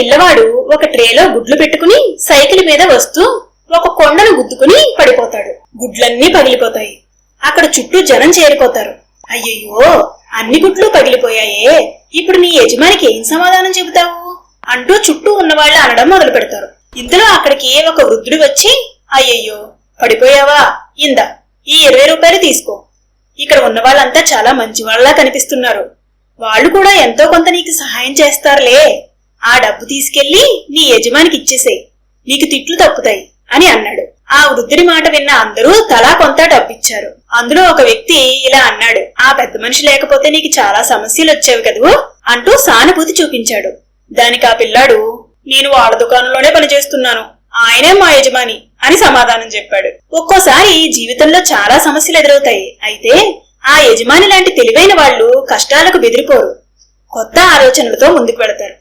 పిల్లవాడు ఒక ట్రేలో గుడ్లు పెట్టుకుని సైకిల్ మీద వస్తూ ఒక కొండను గుద్దుకుని పడిపోతాడు. గుడ్లన్నీ పగిలిపోతాయి. అక్కడ చుట్టూ జనం చేరిపోతారు అయ్యయ్యో అన్ని గుడ్లు పగిలిపోయాయే. ఇప్పుడు నీ యజమానికి ఏం సమాధానం చెబుతావు? అంటూ చుట్టూ ఉన్నవాళ్ళు అనడం మొదలు పెడతారు. ఇందులో అక్కడికి ఒక వృద్ధుడు వచ్చి అయ్యయ్యో పడిపోయావా? ఇందా ఈ ఇరవై రూపాయలు తీసుకో. ఇక్కడ ఉన్న వాళ్ళంతా చాలా మంచి వాళ్ళలా కనిపిస్తున్నారు. వాళ్ళు కూడా ఎంతో కొంత నీకు సహాయం చేస్తారులే. ఆ డబ్బు తీసుకెళ్ళి నీ యజమానికి ఇచ్చేసేయ్. నీకు తిట్లు తప్పుతాయి అని అన్నాడు. ఆ వృద్ధుడి మాట విన్న అందరూ తలా కొంత డబ్బిచ్చారు. అందులో ఒక వ్యక్తి ఇలా అన్నాడు. ఆ పెద్ద మనిషి లేకపోతే నీకు చాలా సమస్యలు వచ్చేవి కదూ? అంటూ సానుభూతి చూపించాడు. దానికి ఆ పిల్లాడు నేను వాళ్ళ దుకాణంలోనే పనిచేస్తున్నాను. ఆయనే మా యజమాని అని సమాధానం చెప్పాడు. ఒక్కోసారి జీవితంలో చాలా సమస్యలు ఎదురవుతాయి. అయితే ఆ యజమాని లాంటి తెలివైన వాళ్ళు కష్టాలకు బెదిరిపోరు. కొత్త ఆలోచనలతో ముందుకు పెడతారు